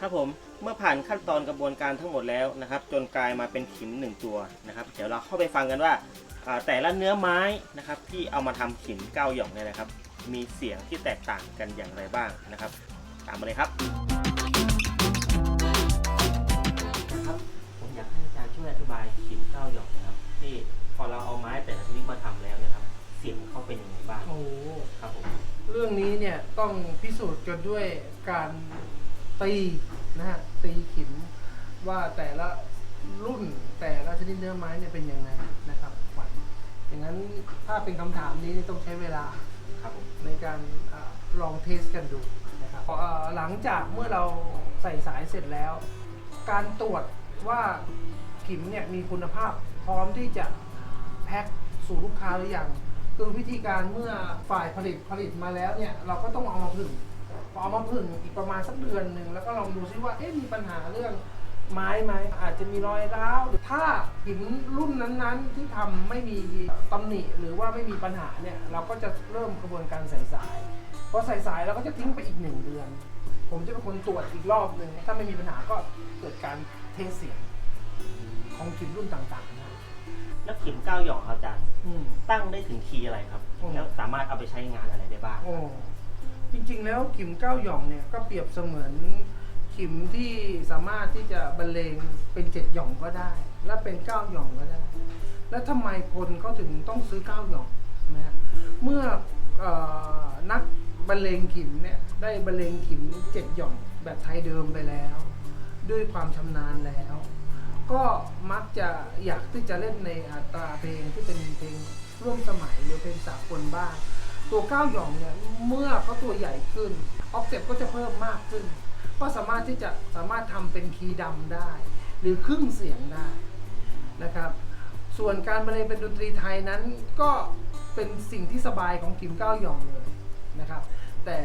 ครับผมเมื่อผ่านขั้นตอนกระบวนการทั้งหมดแล้วนะครับ จนกลายมาเป็นขิมหนึ่งตัวนะครับ เดี๋ยวเราเข้าไปฟังกันว่าอ่าแต่ละเนื้อไม้นะครับที่เอามาทำขิมเก้าหย่องเนี่ยนะครับ มีเสียงที่แตกต่างกันอย่างไรบ้างนะครับ ตามมาเลยครับครับผมอยากให้อาจารย์ช่วยอธิบายขิมเก้าหย่องนะครับที่พอเราเอาไม้แต่ละชนิดมาทำแล้วนะครับ เสียงเขาเป็นยังไงบ้างโอ้ครับผมเรื่องนี้เนี่ยต้องพิสูจน์กันด้วยการ ตีนะฮะตีขิมว่าแต่ละรุ่นแต่ละชนิดเนื้อไม้เนี่ยเป็นยังไงนะครับขวัญอย่างนั้นถ้าเป็นคำถามนี้ต้องใช้เวลาครับผมในการอาลองเทสกันดูนะครับพออ่าหลังจากเมื่อเราใส่สายเสร็จแล้ว การตรวจว่าขิมเนี่ยมีคุณภาพพร้อมที่จะแพ็คสู่ลูกค้าหรือยังคือวิธีการเมื่อฝ่ายผลิตผลิตมาแล้วเนี่ยเราก็ต้องเอามาผึ่ง เอามาผึ่งอีกประมาณสักเดือนหนึ่งแล้วก็ลองดูซิว่าเอ๊ะมีปัญหาเรื่องไม้ไหมอาจจะมีรอยร้าวหรือถ้าหินรุ่นนั้นๆ ที่ทำไม่มีตำหนิหรือว่าไม่มีปัญหาเนี่ยเราก็จะเริ่มกระบวนการใส่สายพอใส่สายเราก็จะทิ้งไปอีกหนึ่งเดือน ผมจะเป็นคนตรวจอีกรอบหนึ่งถ้าไม่มีปัญหาก็เกิดการเทสเสียงของขิมรุ่นต่างๆนะแล้วขิมเก้าหย่องครับอาจารย์อืมตั้งได้ถึงคีย์อะไรครับอืมแล้วสามารถเอาไปใช้งานอะไรได้บ้างโอ้ จริง ๆ แล้วขิมเก้าหย่องเนี่ยก็เปรียบเสมือนขิมที่สามารถที่จะบรรเลงเป็นเจ็ดหย่องก็ได้ และเป็นเก้าหย่องก็ได้ แล้วทำไมคนเขาถึงต้องซื้อเก้าหย่องนะฮะเมื่อเออนักบรรเลงขิมเนี่ยได้บรรเลงขิมเจ็ดหย่องแบบไทยเดิมไปแล้ว ด้วยความชำนาญแล้ว ก็มักจะอยากที่จะเล่นในอัตราเพลงที่เป็นเพลงร่วมสมัยหรือเพลงสากลบ้าง ตัวก้าวหย่องเนี่ยเมื่อเขาตัวใหญ่ขึ้นออกเซปก็จะเพิ่มมากขึ้น ก็สามารถที่จะสามารถทำเป็นคีย์ดำได้ หรือครึ่งเสียงได้นะครับ ส่วนการบรรเลงเป็นดนตรีไทยนั้นก็เป็นสิ่งที่สบายของกิมก้าวหย่องเลยนะครับ แต่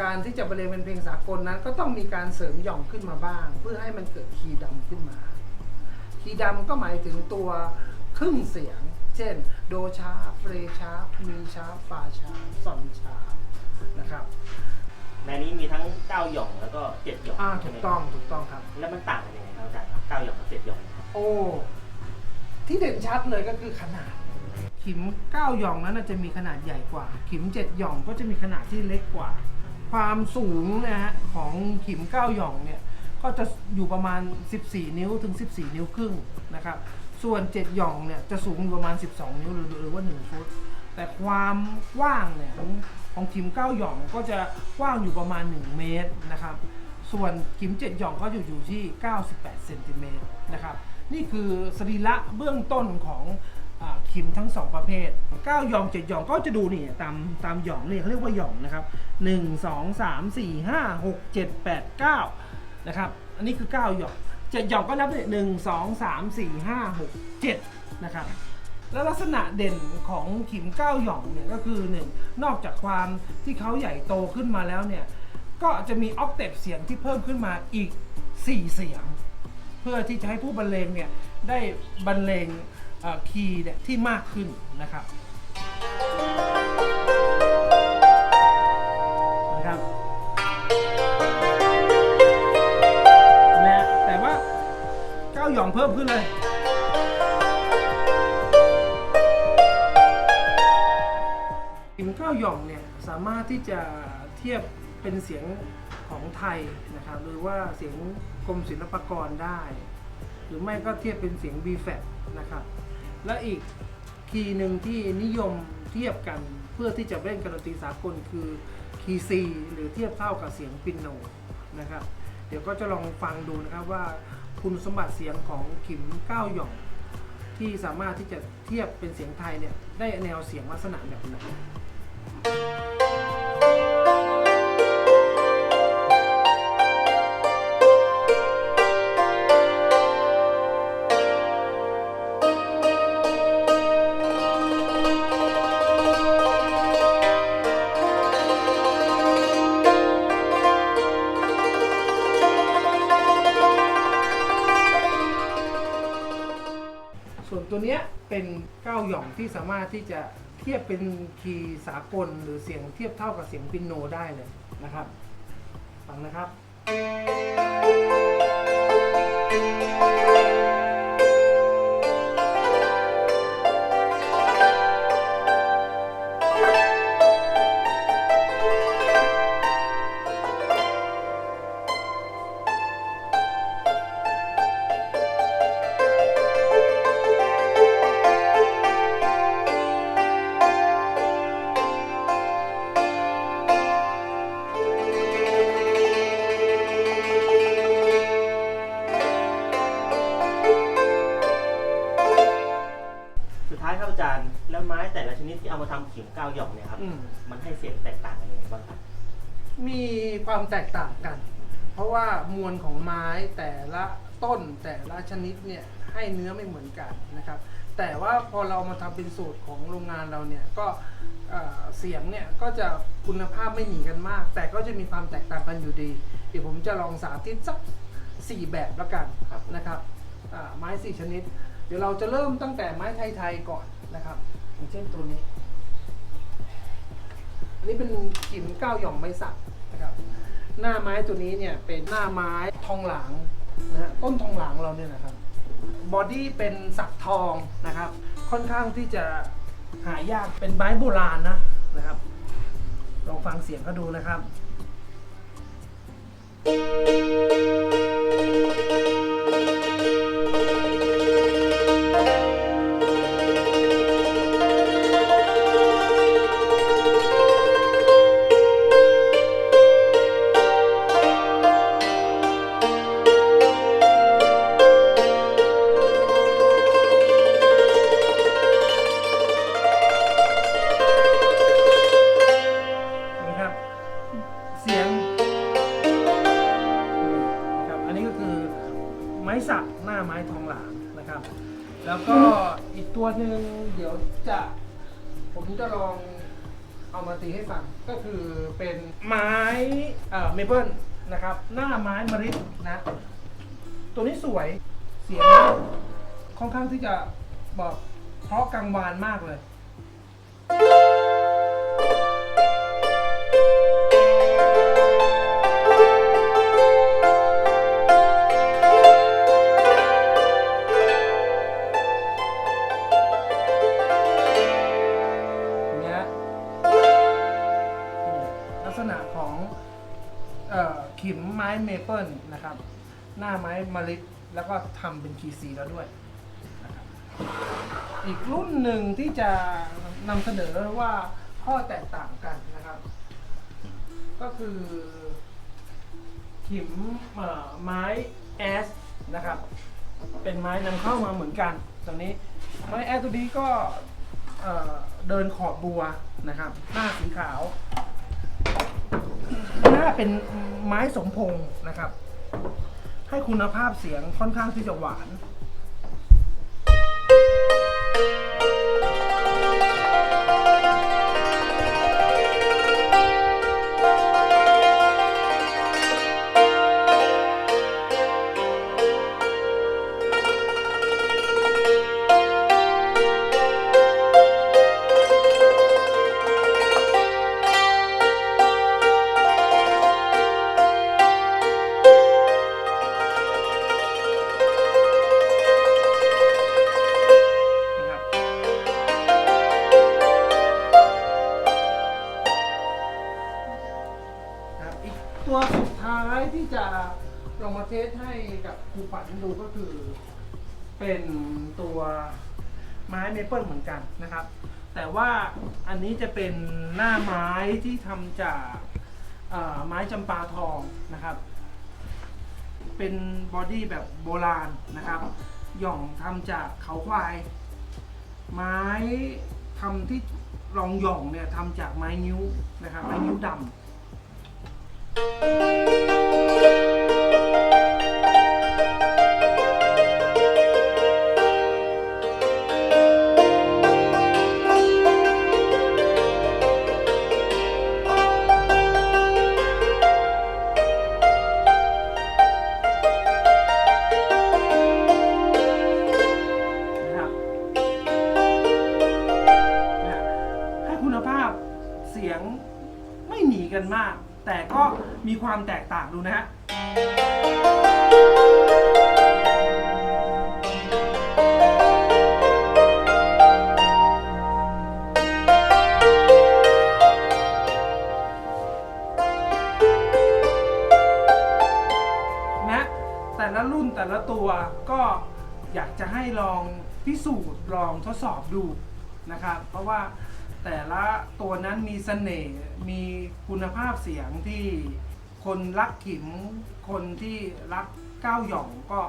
การที่จะบรรเลงเป็นเพลงสากลนั้น ก็ต้องมีการเสริมหย่องขึ้นมาบ้าง เพื่อให้มันเกิดคีย์ดำขึ้นมา คีย์ดำก็หมายถึงตัวครึ่งเสียง เช่น โดชาร์ปเรชาร์ปมีชาร์ปฟาชาร์ปซอนชาร์ปนะครับในนี้มีทั้งเก้าหย่องแล้วก็เจ็ดหย่องอ่าใช่ถูไหมกคต้รัอบงถูกต้องครับ แล้วมันต่างกันยังไงครับอาจารย์ครับเก้าหย่องกับเจ็ดหย่องโอ้ที่เด่นชัดเลยก็คือขนาด ขิม9หย่องนั้นนะจะมีขนาดใหญ่กว่า ขิม7หย่องก็จะมีขนาดที่เล็กกว่า ความสูงนะฮะของขิม9หย่องเนี่ยก็จะอยู่ประมาณ 14 นิ้วถึง 14 นิ้วครึ่งนะครับ ส่วน7หย่องเนี่ยจะสูงประมาณ 12 นิ้วหรือหรือว่า1ฟุตแต่ความกว้างเนี่ยของของขิม9หย่องก็จะกว้างอยู่ประมาณ 1 เมตรนะครับ ส่วนขิม7หย่องก็อยู่อยู่ที่ 98เซนติเมตรนะครับนี่คือสรีระเบื้องต้นของคิมทั้ง 2 ประเภท 9 หย่อง 7 หย่องก็จะดูนี่ตามตามหย่องเนี่ยเขาเรียกว่าหย่องนะครับ 1 2 3 4 5 6 7 8 9 นะครับ อันนี้คือ 9 หย่อง 7หย่องก็นับเลย1 2 3 4 5 6 7นะครับ แล้วลักษณะเด่นของขิมเก้าหย่องเนี่ยก็คือหนึ่งนอกจากความที่เขาใหญ่โตขึ้นมาแล้วเนี่ย ก็จะมีออกเทปเสียงที่เพิ่มขึ้นมาอีก 4 เสียง เพื่อที่จะให้ผู้บรรเลงเนี่ยได้บรรเลงคีย์เนี่ยที่มากขึ้นนะครับ เพิ่มขึ้นเลยขิมก้าวหย่องเนี่ยสามารถที่จะเทียบเป็นเสียงของไทยนะครับหรือว่าเสียงกรมศิลปากรได้ หรือไม่ก็เทียบเป็นเสียง b f a t นะครับ และอีกคีย์หนึ่งที่นิยมเทียบกันเพื่อที่จะเล่นกับดนตรีสากลคือคีย์ C หรือเทียบเท่ากับเสียงปินโนนะครับ เดี๋ยวก็จะลองฟังดูนะครับว่า คุณสมบัติเสียงของขิมก้าวหย่อง ที่สามารถที่จะเทียบเป็นเสียงไทยเนี่ยได้แนวเสียงลักษณะแบบไหนน่องที่สามารถที่จะเทียบเป็นคีย์สากลหรือเสียงเทียบเท่ากับเสียงปินโนได้เลยนะครับฟังนะครับายครับอาจารย์แล้วไม้แต่ละชนิดที่เอามาทำขิมก้าวหย่องเนี่ยครับ อืม มันให้เสียงแตกต่างกันยังไงบ้างครับ มีความแตกต่างกัน เพราะว่ามวลของไม้แต่ละต้นแต่ละชนิดเนี่ยให้เนื้อไม่เหมือนกันนะครับ แต่ว่าพอเรามาทำเป็นสูตรของโรงงานเราเนี่ยก็เอ่อเสียงเนี่ยก็จะคุณภาพไม่หนีกันมาก แต่ก็จะมีความแตกต่างกันอยู่ดี เดี๋ยวผมจะลองสาธิตสักสี่แบบแล้วกันครับ นะครับอ่าไม้สี่ชนิด เดี๋ยวเราจะเริ่มตั้งแต่ไม้ไทยๆก่อนนะครับอย่างเช่นตัวนี้ อันนี้เป็นกิ่มก้าวหย่อมไม้สักนะครับ หน้าไม้ตัวนี้เนี่ยเป็นหน้าไม้ทองหลางนะฮะต้นทองหลางเราเนี่ยนะครับบอดี้เป็นสักทองนะครับ ค่อนข้างที่จะหายากเป็นไม้โบราณนะนะครับ ลองฟังเสียงเขาดูนะครับนะครับ จะผมจะลองเอามาตีให้ฟัง ก็คือเป็นไม้เอ่อเมเปิลนะครับ หน้าไม้มะริดนะ ตัวนี้สวยเสียงค่อนข้างที่จะบอกเพราะกังวานมากเลย น้าไม้มะลิแล้วก็ทำเป็นคีซีแล้วด้วยนะครับอีกรุ่นหนึ่งที่จะนำเสนอว่าข้อแตกต่างกันนะครับ ก็คือขิมเอ่อไม้แอสนะครับ เป็นไม้นำเข้ามาเหมือนกันตรงนี้ไม้แอสตัวนี้ก็เอ่อเดินขอบบัวนะครับ หน้าสีขาว หน้าเป็นไม้สมพงษ์นะครับ ให้คุณภาพเสียงค่อนข้างที่จะหวาน ลองมาเทสให้กับครูฝันดูก็คือ เป็นตัวไม้เมเปิลเหมือนกันนะครับ แต่ว่าอันนี้จะเป็นหน้าไม้ที่ทำจากไม้จำปาทองนะครับ เป็นบอดี้แบบโบราณนะครับ หย่องทำจากเขาควาย ไม้ทำที่รองหย่องเนี่ยทำจากไม้นิ้วนะครับ ไม้นิ้วดำ ความแตกต่างดูนะฮะนะแต่ละรุ่นแต่ละตัวก็อยากจะให้ลองพิสูจน์ลองทดสอบดูนะครับ เพราะว่าแต่ละตัวนั้นมีเสน่ห์มีคุณภาพเสียงที่ คนรักขิม คนที่รักก้าวหย่องก็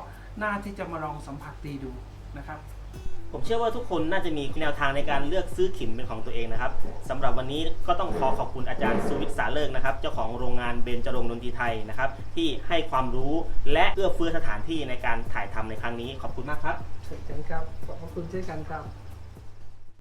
น่าที่จะมาลองสัมผัสตีดูนะครับ ผมเชื่อว่าทุกคนน่าจะมีแนวทางในการเลือกซื้อขิมเป็นของตัวเองนะครับสำหรับวันนี้ก็ต้องขอขอบคุณอาจารย์สุวิทย์สาเลิกนะครับ เจ้าของโรงงานเบญจรงค์ดนตรีไทยนะครับ ที่ให้ความรู้และเอื้อเฟื้อสถานที่ในการถ่ายทำในครั้งนี้ขอบคุณมากครับ เชิญครับ ขอบพระคุณเช่นกันครับ